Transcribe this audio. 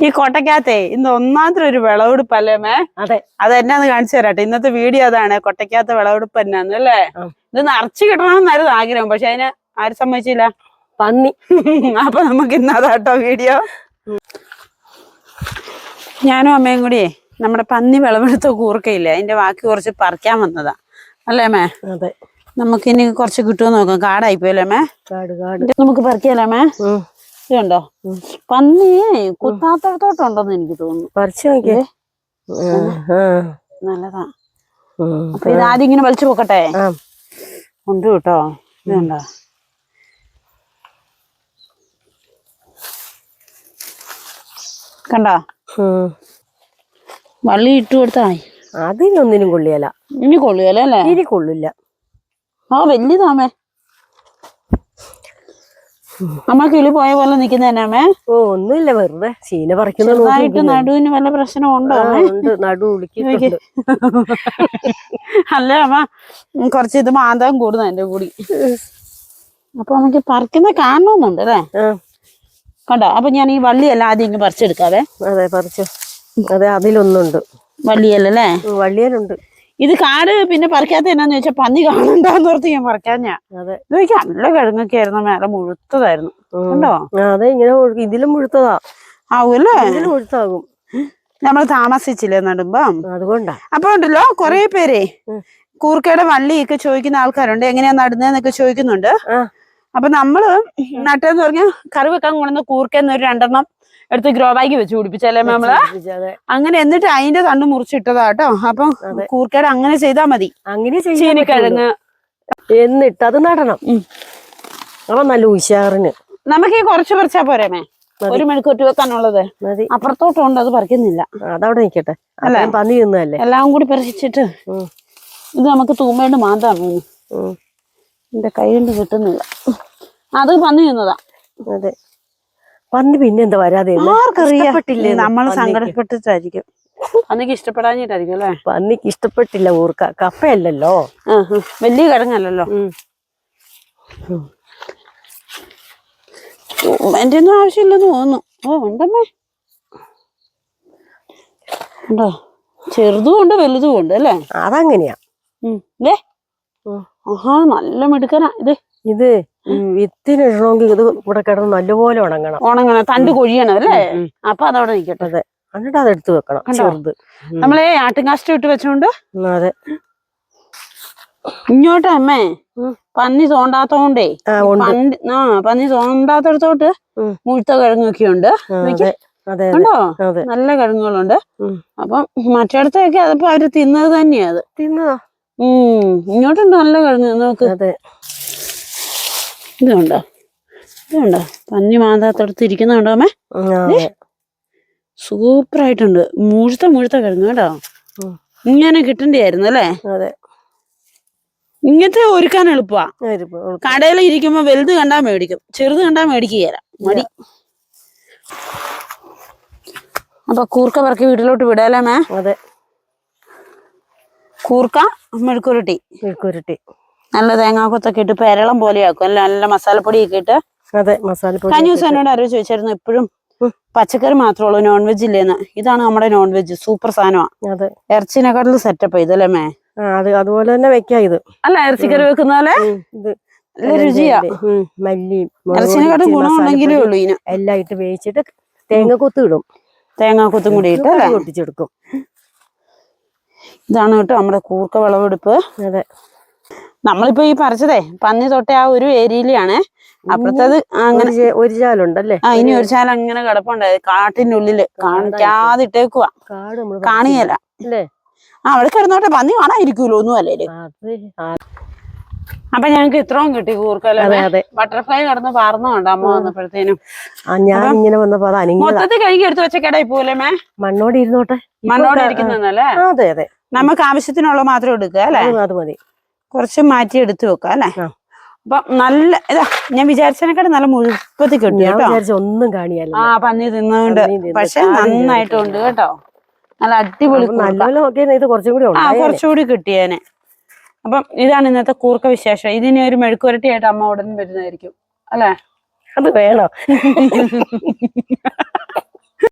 ഈ കൊട്ടക്കാത്തെ ഇന്ന് ഒന്നാമത്തെ ഒരു വിളവെടുപ്പല്ലേ മേ? അതെ. അത് എന്നാന്ന് കാണിച്ചു തരാട്ടെ. ഇന്നത്തെ വീഡിയോ അതാണ്. കൊട്ടക്കാത്ത വിളവെടുപ്പ് എന്നാന്ന് അല്ലേ? ഇത് നിറച്ചു കിട്ടണമെന്നായിരുന്നു ആഗ്രഹം. പക്ഷെ അതിനെ ആരും സമ്മതിച്ചില്ല. പന്നി. അപ്പൊ നമുക്ക് ഇന്ന് അതാട്ടോ വീഡിയോ. ഞാനും അമ്മയും കൂടി നമ്മുടെ പന്നി വിളവെടുത്ത കൂർക്കയില്ല? അതിന്റെ ബാക്കി കുറച്ച് പറിക്കാൻ വന്നതാ. അല്ലേ മേ? അതെ. നമുക്കിനി കുറച്ച് കിട്ടുമോ നോക്കാം. കാടായി പോയല്ലേ മേ? കാട് കാട്. നമുക്ക് പറിക്കാലേ മേ. ഇതുണ്ടോ പന്നിയെ പന്നി കുത്താത്തടത്തോട്ടുണ്ടെന്ന് എനിക്ക് തോന്നുന്നു. പറിച്ചു നോക്കിയേ. നല്ലതാ. അപ്പൊ ഇത് ആദ്യം ഇങ്ങനെ വലിച്ചു പോക്കട്ടെ? ഉണ്ട് കേട്ടോ. ഇതുണ്ടോ കണ്ടോ. വള്ളി ഇട്ട് കൊടുത്താ. അതിനൊന്നിനും കൊള്ളിയല ഇനി കൊള്ളിയല്ലേ? ഇനി കൊള്ളില്ല. ആ വലിയതാമേ നമ്മ കിളി പോയ പോലെ നിക്കുന്നേനാമേ ഓ ഒന്നുമില്ല വെറുതെ ചീന പറിക്കുന്നതായിട്ട്. നടുവിന് വല്ല പ്രശ്നം ഉണ്ടോ ആ, ഉണ്ട്. നടു അല്ല അല്ലേ അമ്മ കൊറച്ച് ഇത് മാന്തം കൂടുന്നു എന്റെ കൂടി. അപ്പൊ നമുക്ക് പറിക്കുന്ന കാണണമെന്നുണ്ട് അല്ലേ? കണ്ടോ? അപ്പൊ ഞാൻ ഈ വള്ളിയല്ല ആദ്യം ഇങ്ങ് പറിച്ചെടുക്കാവേ. അതെ പറിച്ചു. അതെ അതിലൊന്നുണ്ട്. വള്ളിയല്ലേ ഉം, വള്ളിയലുണ്ട് ഇത് കാട് പിന്നെ പറിക്കാത്ത എന്നാന്ന് ചോദിച്ചാൽ പന്നി കാണണ്ടാന്ന് ഓർത്ത് ഞാൻ പറിക്കാൻ ഞാൻ. അതെ. ഇതൊക്കെ നല്ല കിഴങ്ങൊക്കെ ആയിരുന്നു മേലെ മുഴുത്തതായിരുന്നു. കണ്ടോ? അതെ ഇങ്ങനെ ഇതിലും മുഴുത്തതാ. ആവൂല്ലേ ഇതിലും മുഴുത്താകും. നമ്മൾ താമസിച്ചില്ലേ നടുമ്പം? അതുകൊണ്ടാ. അപ്പൊ ഉണ്ടല്ലോ കൊറേ പേരെ. കൂർക്കയുടെ വള്ളിയൊക്കെ ചോദിക്കുന്ന ആൾക്കാരുണ്ട് എങ്ങനെയാ നടുന്നതെന്നൊക്കെ ചോദിക്കുന്നുണ്ട്. ആ. അപ്പൊ നമ്മൾ നട്ടെന്ന് പറഞ്ഞ കറി വെക്കാൻ കൊണ്ടുവന്ന കൂർക്കെന്ന് ഒരു രണ്ടെണ്ണം എടുത്ത് ഗ്രോ ബാഗ് വെച്ച് കുടിപ്പിച്ചല്ലേ നമ്മൾ? അങ്ങനെ എന്നിട്ട് അതിന്റെ തണ്ട് മുറിച്ചിട്ടതാ കേട്ടോ. അപ്പൊ. കൂർക്കയുടെ അങ്ങനെ ചെയ്താ മതി. അങ്ങനെ ചീനിക്കിഴങ്ങ്. എന്നിട്ട് അത് നടണം. അപ്പൊ നല്ല ഉഷാറിന്. നമുക്ക് ഈ കുറച്ച് പറിച്ചാ പോരേമേ. ഒരു മണിക്കൂറ്റി വെക്കാനുള്ളത്. അപ്പുറത്തോട്ടുണ്ട് അത് പറിക്കുന്നില്ല. അതവിടെ നിക്കട്ടെ. അല്ല? പന്നി തിന്നല്ലേ? എല്ലാം കൂടി പറിച്ചിട്ട് ഇത് നമുക്ക് തൂമ്പേണ്ട് മാന്താ. എന്റെ കൈ കൊണ്ട് കിട്ടുന്നില്ല. അത് പന്നി തിന്നതാ. അതെ. പന്നി പിന്നെ എന്താ വരാതെ ഇരുന്നെ? ആർക്കറിയാം? ഇഷ്ടപ്പെട്ടില്ലേ നമ്മൾ പന്നിക്ക്? സങ്കടപ്പെട്ടിട്ടായിരിക്കും. പന്നിക്ക് ഇഷ്ടപ്പെടാഞ്ഞിട്ടായിരിക്കും അല്ലേ? പന്നിക്ക് ഇഷ്ടപ്പെട്ടില്ല ഊർക്ക. കപ്പയല്ലല്ലോ. വലിയ കിഴങ്ങല്ലല്ലോ ഉം. എന്റെ ഒന്നും ആവശ്യമില്ലെന്ന് തോന്നുന്നു. ഓ ഉണ്ടമ്മേ. ഉണ്ടോ? ചെറുതും ഉണ്ട് വലുതും ഉണ്ട് അല്ലേ? അതങ്ങനെയാ. ഉം. ആഹാ നല്ല മിടുക്കനാ. ഇത് ഇത് വിത്തിനിടണമെങ്കിൽ ഇത് ഇവിടെ കിടന്ന് നല്ലപോലെ ഉണങ്ങണം. ഉണങ്ങണം. തണ്ട് കൊഴിയണം അല്ലേ. അപ്പൊ അതവിടെ നിക്കട്ടെ. അതെ. എന്നിട്ട് അത് എടുത്തു വെക്കണം? ചെറുത്. നമ്മളെ ആട്ടുംകാഷ്ടം ഇട്ട് വെച്ചോണ്ട്? അതെ. ഇങ്ങോട്ട് അമ്മേ. പന്നി തോണ്ടാത്തോണ്ടേ. ആ പന്നി തോണ്ടാത്തടത്തോട്ട്. മുഴുത്ത കിഴങ്ങൊക്കെ ഉണ്ട്. കണ്ടോ? നല്ല കിഴങ്ങുകളുണ്ട്. അപ്പം മറ്റിടത്തൊക്കെ അതിപ്പോ അവർ തിന്നത് തന്നെയാ അത്. തിന്നതാ. ഇങ്ങോട്ടുണ്ട് നല്ല കിഴങ്ങ് നോക്ക്. അതെ. ഇതുണ്ടോ ഇതുണ്ടോ പന്നി മാന്താത്തടുത്ത് ഇരിക്കുന്നുണ്ടോ അമ്മേ? സൂപ്പർ ആയിട്ടുണ്ട് മുഴുത്ത മുഴുത്ത കിഴങ്ങ് കേട്ടോ. ഇങ്ങനെ കിട്ടണ്ടായിരുന്നു അല്ലേ? അതെ. ഇങ്ങനത്തെ ഒരുക്കാൻ എളുപ്പമാ ഒരു പ- ഒരു- കടയിൽ ഇരിക്കുമ്പോ വലുത് കണ്ടാ മേടിക്കും. ചെറുത് കണ്ടാ മേടിക്കുകയില്ല മടി. അപ്പൊ കൂർക്ക പറക്കി വീട്ടിലോട്ട് വിടാലേ മേ അതെ. കൂർക്ക മെഴുക്കുരുട്ടി. മെഴുക്കുരുട്ടി. നല്ല തേങ്ങാക്കൊത്തൊക്കെ ഇട്ട് പെരളം പോലെ ആക്കും അല്ല നല്ല മസാലപ്പൊടിയൊക്കെ ഇട്ട്. അതെ മസാലപ്പൊടി കഴിഞ്ഞ ദിവസം എന്നോട് ആരോ ചോദിച്ചായിരുന്നു എപ്പോഴും പച്ചക്കറി മാത്രമേ ഉള്ളൂ നോൺ വെജ് ഇല്ലേന്ന്. ഇതാണ് നമ്മുടെ നോൺ വെജ് സൂപ്പർ സാധനമാണ് അതെ ഇറച്ചിനെക്കാട്ടിൽ സെറ്റപ്പ് ഇതല്ലേ മേ? അത് അതുപോലെ തന്നെ വെക്കാം ഇത്. അല്ല ഇറച്ചിക്കറി വെക്കുന്ന പോലെ? നല്ല രുചിയാ. മല്ലിയും ഇറച്ചിനെക്കാട്ടും ഗുണമുണ്ടെങ്കിലേ ഉള്ളൂ ഇതിന്. എല്ലാം ഇട്ട് വേവിച്ചിട്ട് തേങ്ങ കൊത്ത് ഇടും തേങ്ങാക്കൊത്തും കൂടി ഇട്ട് പൊട്ടിച്ചെടുക്കും ഇതാണ് കേട്ടോ നമ്മുടെ കൂർക്ക വിളവെടുപ്പ്. അതെ. നമ്മളിപ്പോ ഈ പറിച്ചതേ പന്നി തൊട്ട ആ ഒരു ഏരിയയിലാണ്. അപ്പുറത്തത് അങ്ങനെ ഒരു ചാലുണ്ടല്ലേ? ആ ഇനി ഒരു ചാല അങ്ങനെ കിടപ്പുണ്ടായത് കാട്ടിന്റെ ഉള്ളിൽ കാണിക്കാതെ ഇട്ടേക്കുവാ. കാണിയല്ല ആ അവിടെ കിടന്നോട്ടെ. പന്നി കാണാതിരിക്കൂലോ ഒന്നും അല്ലേ അപ്പൊ ഞങ്ങക്ക് ഇത്രയും കിട്ടി കൂർക്കല്ലേ ബട്ടർഫ്ലൈ കടന്ന് പറന്നുണ്ട് അമ്മ വന്നപ്പോഴത്തേനും. ഞാൻ ഇങ്ങനെ വന്നപ്പോ മൊത്തത്തിൽ കഴുകി എടുത്ത് വെച്ച കിടായി പോലെ മേ? മണ്ണോടി ഇരുന്നോട്ടെ. മണ്ണോടെ ഇരിക്കുന്നല്ലേ അതെ അതെ. നമുക്ക് ആവശ്യത്തിനുള്ള മാത്രം എടുക്കുക അല്ലെ? അത് അത് മതി. കുറച്ച് മാറ്റി എടുത്തു വെക്കാം അല്ലെ. അപ്പൊ നല്ല ഇതാ ഞാൻ വിചാരിച്ചതിനെക്കാട്ടും നല്ല മുഴുപ്പത്തി കിട്ടി കേട്ടോ. ഒന്നും കാണിയല്ല ആ പന്നി തിന്നുകൊണ്ട് പക്ഷെ നന്നായിട്ടുണ്ട് കേട്ടോ. നല്ല അടിപൊളി ഇത് കുറച്ചും കൂടി ആ കുറച്ചുകൂടി കിട്ടിയേനെ. അപ്പം ഇതാണ് ഇന്നത്തെ കൂർക്ക വിശേഷം. ഇതിനെ ഒരു മെഴുക്കുരട്ടിയായിട്ട് അമ്മ ഉടൻ വരുന്നതായിരിക്കും. അല്ലെ? അത് വേണം?